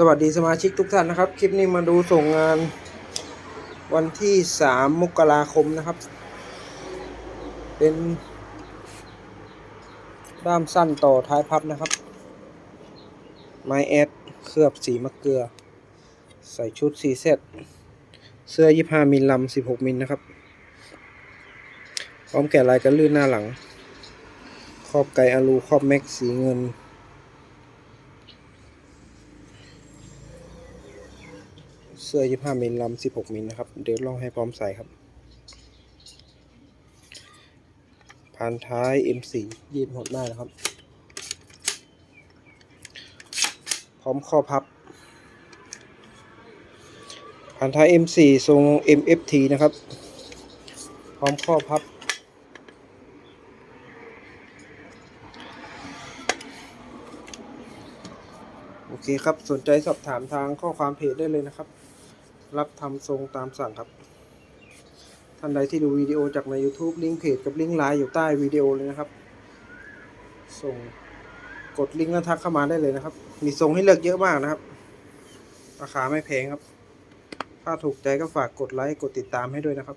สวัสดีสมาชิกทุกท่านนะครับ คลิปนี้มาดูส่งงานวันที่ 3 มกราคมนะครับ เป็น ด้ามสั้นต่อท้ายพับนะครับ ไม้แอดเคลือบสีมะเกลือ ใส่ชุดสีเซตเสื้อ 25 มิลลำ16 มิลนะครับ พร้อมแกะลายกันลื่นหน้าหลังครอบไกอะลูครอบแม็กสีเงิน เสื้อ 25 มิลลำ16 มิลนะครับ เดี๋ยวลองให้พร้อมใส่ครับพานท้าย M4 ยืดหดได้นะครับ พร้อมข้อพับพานท้าย M4 ทรง MFT นะครับ พร้อมข้อพับ โอเคครับ สนใจสอบถามทางข้อความเพจได้เลยนะครับ รับทำทรงตามสั่งครับ ท่านใดที่ดูวิดีโอจากใน YouTube ลิงก์เพจกับลิงก์ไลน์อยู่ใต้วิดีโอเลยนะครับ ส่งกดลิงก์แล้วทักเข้ามาได้เลยนะครับ มีทรงให้เลือกเยอะมากนะครับ ราคาไม่แพงครับ ถ้าถูกใจก็ฝากกดไลค์กดติดตามให้ด้วยนะครับ